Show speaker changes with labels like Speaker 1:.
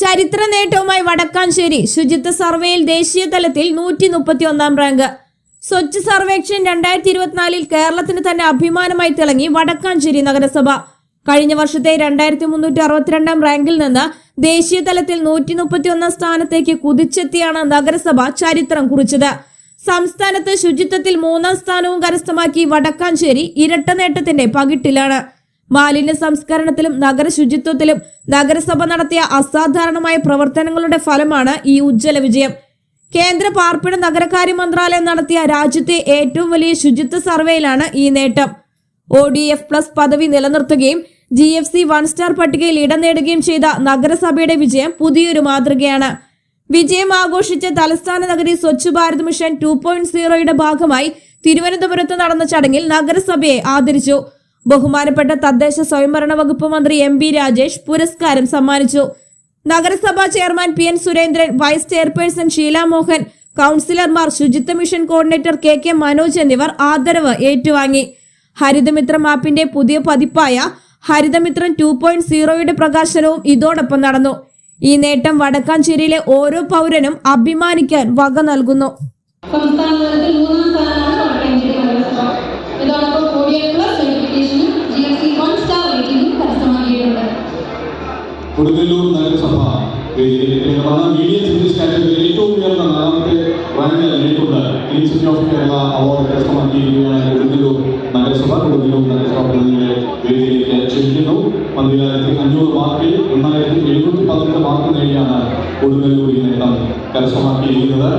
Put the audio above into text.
Speaker 1: ചരിത്ര നേട്ടവുമായി വടക്കാഞ്ചേരി. ശുചിത്വ സർവേയിൽ ദേശീയ തലത്തിൽ നൂറ്റി മുപ്പത്തി ഒന്നാം റാങ്ക്. സ്വച്ഛ് സർവേക്ഷൻ രണ്ടായിരത്തി ഇരുപത്തിനാലിൽ കേരളത്തിന് തന്നെ അഭിമാനമായി തിളങ്ങി വടക്കാഞ്ചേരി നഗരസഭ. കഴിഞ്ഞ വർഷത്തെ രണ്ടായിരത്തി മുന്നൂറ്റി അറുപത്തിരണ്ടാം റാങ്കിൽ നിന്ന് ദേശീയ തലത്തിൽ നൂറ്റി മുപ്പത്തി ഒന്നാം സ്ഥാനത്തേക്ക് കുതിച്ചെത്തിയാണ് നഗരസഭ ചരിത്രം കുറിച്ചത്. സംസ്ഥാനത്ത് ശുചിത്വത്തിൽ മൂന്നാം സ്ഥാനവും കരസ്ഥമാക്കി വടക്കാഞ്ചേരി ഇരട്ട നേട്ടത്തിന്റെ പകിട്ടിലാണ്. മാലിന്യ സംസ്കരണത്തിലും നഗര ശുചിത്വത്തിലും നഗരസഭ നടത്തിയ അസാധാരണമായ പ്രവർത്തനങ്ങളുടെ ഫലമാണ് ഈ ഉജ്ജ്വല വിജയം. കേന്ദ്ര പാർപ്പിട നഗരകാര്യ മന്ത്രാലയം നടത്തിയ രാജ്യത്തെ ഏറ്റവും വലിയ ശുചിത്വ സർവേയിലാണ് ഈ നേട്ടം. ഒ ഡി എഫ് പ്ലസ് പദവി നിലനിർത്തുകയും G F C one star പട്ടികയിൽ ഇടം നേടുകയും ചെയ്ത നഗരസഭയുടെ വിജയം പുതിയൊരു മാതൃകയാണ്. വിജയം ആഘോഷിച്ച തലസ്ഥാന നഗരി Swachh Bharat mission two point സീറോയുടെ ഭാഗമായി തിരുവനന്തപുരത്ത് നടന്ന ചടങ്ങിൽ നഗരസഭയെ ആദരിച്ചു. ബഹുമാനപ്പെട്ട തദ്ദേശ സ്വയംഭരണ വകുപ്പ് മന്ത്രി എം ബി രാജേഷ് പുരസ്കാരം സമ്മാനിച്ചു. നഗരസഭാ chairman P N Surendran vice chairperson Sheela Mohan കൗൺസിലർമാർ Suchitwa mission coordinator K K Manoj എന്നിവർ ആദരവ് ഏറ്റുവാങ്ങി. ഹരിതമിത്ര മാപ്പിന്റെ പുതിയ പതിപ്പായ ഹരിതമിത്രം ടു പോയിന്റ് സീറോയുടെ പ്രകാശനവും ഇതോടൊപ്പം നടന്നു. ഈ നേട്ടം വടക്കാഞ്ചേരിയിലെ ഓരോ പൗരനും അഭിമാനിക്കാൻ വക നൽകുന്നു.
Speaker 2: മൂന്നാം
Speaker 3: കൊടുങ്ങല്ലൂർ നഗരസഭ പറഞ്ഞ മീഡിയം സർവീസ് കാറ്റഗറിയിൽ ഏറ്റവും ഉയർന്ന നാലാമത്തെ rank നേടിക്കൊണ്ട് clean city of Kerala award കരസ്ഥമാക്കിയിരിക്കുകയാണ് Kodungallur നഗരസഭ. കൊടുങ്ങല്ലൂർ നഗരസഭ പ്രതിനിധികളെ വേദിയിലേക്ക് ക്ഷണിക്കുന്നു. പതിനായിരത്തി അഞ്ഞൂറ് മാർക്കിൽ എണ്ണായിരത്തി എഴുന്നൂറ്റി പന്ത്രണ്ട് മാർക്ക് നേടിയാണ് കൊടുങ്ങല്ലൂർ ഈ നേട്ടം കരസ്ഥമാക്കിയിരിക്കുന്നത്.